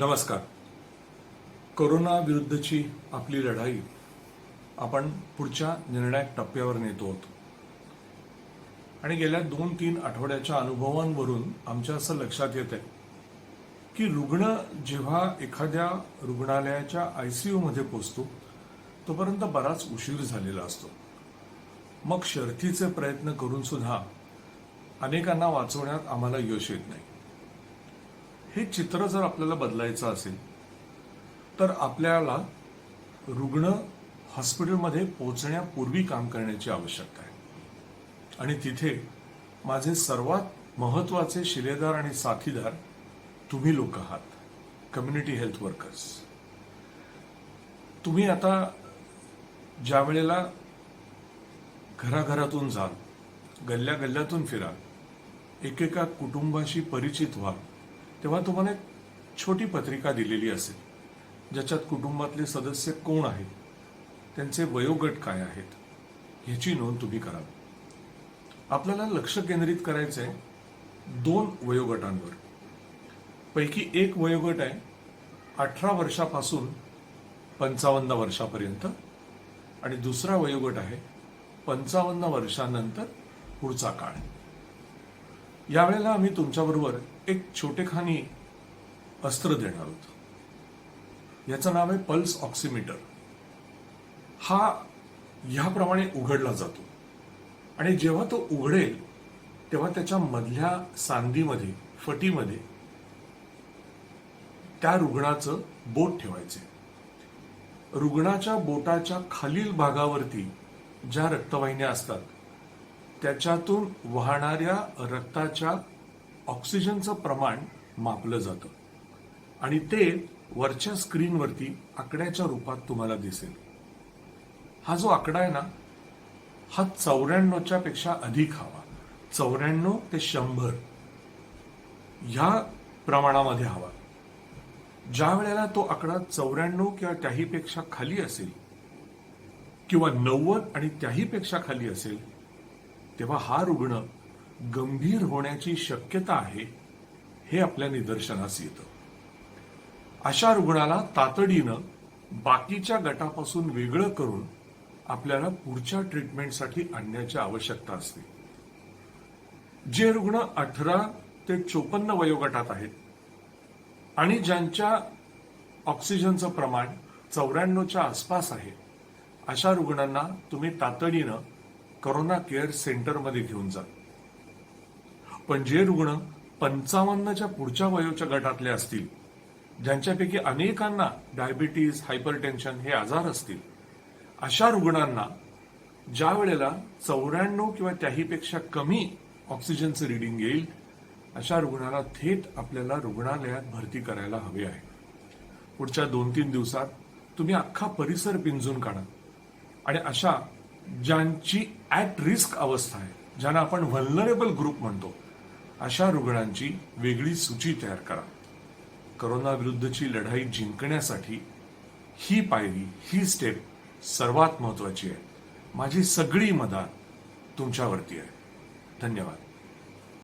नमस्कार. कोरोना विरुद्धची आपली लढाई आपण पुढच्या निर्णायक टप्प्यावर नेतो. आहोत आणि गेल्या दोन तीन आठवड्याच्या अनुभवांवरून आमच्या असं लक्षात येत आहे की रुग्ण जेव्हा एखाद्या रुग्णालयाच्या आयसीयू मध्ये पोचतो तोपर्यंत बराच उशीर झालेला असतो. मग शर्थीचे प्रयत्न करून सुद्धा अनेकांना वाचवण्यात आम्हाला यश येत नाही. हे चित्र जर आपल्याला बदलायचं असेल तर आपल्याला रुग्ण हॉस्पिटलमध्ये पोहोचण्यापूर्वी काम करण्याची आवश्यकता आहे. आणि तिथे माझे सर्वात महत्त्वाचे शिलेदार आणि साथीदार तुम्ही लोक आहात कम्युनिटी हेल्थ वर्कर्स तुम्ही आता ज्या वेळेला घराघरातून जाल गल्ल्या गल्ल्यातून फिराल एकेका कुटुंबाशी परिचित व्हाल तेव्हा तुम्हाला एक छोटी पत्रिका दिलेली असेल ज्याच्यात कुटुंबातले सदस्य कोण आहेत त्यांचे वयोगट काय आहेत ह्याची नोंद तुम्ही करावी आपल्याला लक्ष केंद्रित करायचं आहे दोन वयोगटांवर. पैकी एक वयोगट आहे अठरा वर्षापासून पंचावन्न वर्षापर्यंत आणि दुसरा वयोगट आहे पंचावन्न वर्षानंतर पुढचा काळ. यावेळेला आम्ही तुमच्याबरोबर एक छोटेखानी अस्त्र देणार आहोत याचं नाव आहे पल्स ऑक्सिमीटर. हा ह्याप्रमाणे उघडला जातो. आणि जेव्हा तो उघडेल तेव्हा त्याच्या मधल्या सांधीमध्ये फटीमध्ये त्या रुग्णाचं बोट ठेवायचे. रुग्णाच्या बोटाच्या खालील भागावरती ज्या रक्तवाहिन्या असतात त्याच्यातून वाहणाऱ्या रक्ताच्या ऑक्सिजनचं प्रमाण मापलं जातं. आणि ते वरच्या स्क्रीनवरती आकड्याच्या रूपात तुम्हाला दिसेल. हा जो आकडा आहे ना हा चौऱ्याण्णवच्या पेक्षा अधिक हवा. चौऱ्याण्णव ते शंभर ह्या प्रमाणामध्ये हवा. ज्या वेळेला तो आकडा चौऱ्याण्णव किंवा त्याहीपेक्षा खाली असेल किंवा नव्वद आणि त्याहीपेक्षा खाली असेल तेव्हा हा रुग्ण गंभीर होण्याची शक्यता आहे हे आपल्या निदर्शनास येतं. अशा रुग्णाला तातडीनं बाकीच्या गटापासून वेगळं करून आपल्याला पुढच्या ट्रीटमेंटसाठी आणण्याची आवश्यकता असते. जे रुग्ण अठरा ते चोपन्न वयोगटात आहेत आणि ज्यांच्या ऑक्सिजनचं प्रमाण चौऱ्याण्णवच्या आसपास आहे अशा रुग्णांना तुम्ही तातडीनं करोना केअर सेंटरमध्ये घेऊन जा. पण जे रुग्ण पंचावन्नच्या पुढच्या वयोच्या गटातले असतील ज्यांच्यापैकी अनेकांना डायबिटीज हायपरटेन्शन हे आजार असतील अशा रुग्णांना ज्या वेळेला चौऱ्याण्णव किंवा त्याहीपेक्षा कमी ऑक्सिजनचं रिडिंग येईल अशा रुग्णाला थेट आपल्याला रुग्णालयात भरती करायला हवे आहे. पुढच्या दोन तीन दिवसात तुम्ही अख्खा परिसर पिंजून काढा. आणि अशा ज्यांची ॲट रिस्क अवस्था आहे ज्यांना आपण व्हलनरेबल ग्रुप म्हणतो अशा रुग्णांची वेगळी सूची तयार करा. करोना विरुद्धची लढाई जिंकण्यासाठी ही पायरी ही स्टेप सर्वात महत्वाची आहे. माझी सगळी मदत तुमच्यावरती आहे. धन्यवाद.